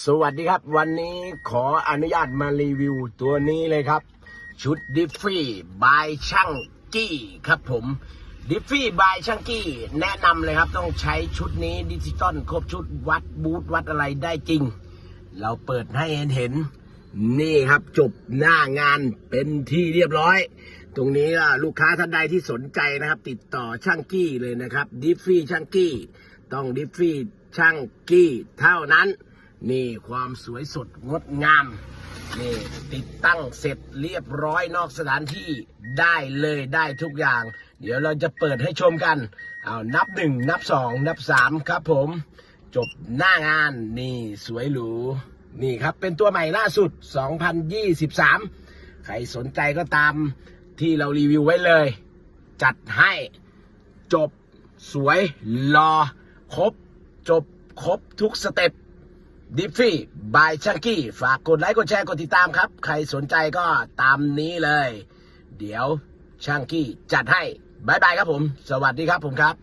สวัสดีครับ วันนี้ขออนุญาตมารีวิวตัวนี้เลยครับ ชุดดิฟฟี่บายช่างกี้ครับผมดิฟฟี่บายช่างกี้แนะนำเลยครับต้องใช้ชุดนี้ดิจิตอลครบชุดวัดบูทวัดอะไรได้จริง เราเปิดให้เห็นเห็น นี่ครับจบหน้างานเป็นที่เรียบร้อย ตรงนี้ล่ะลูกค้าท่านใดที่สนใจนะครับ ติดต่อช่างกี้เลยนะครับดิฟฟี่ช่างกี้ ต้องดิฟฟี่ช่างกี้เท่านั้น นี่ความสวยสดงดงาม นี่ติดตั้งเสร็จเรียบร้อยนอกสถานที่ได้เลยได้ทุกอย่าง เดี๋ยวเราจะเปิดให้ชมกันเอานับหนึ่งนับสองนับสามครับผม จบหน้างานนี่สวยหรูนี่ครับเป็นตัวใหม่ล่าสุด 2023 ใครสนใจก็ตามที่เรารีวิวไว้เลย จัดให้จบสวยรอ ครบ จบครบทุกสเต็ป ดิฟฟี่บายชังกี้ฝากกดไลค์กดแชร์กดติดตามครับ ใครสนใจก็ตามนี้เลย เดี๋ยวชังกี้จัดให้บายบายครับผม สวัสดีครับผมครับ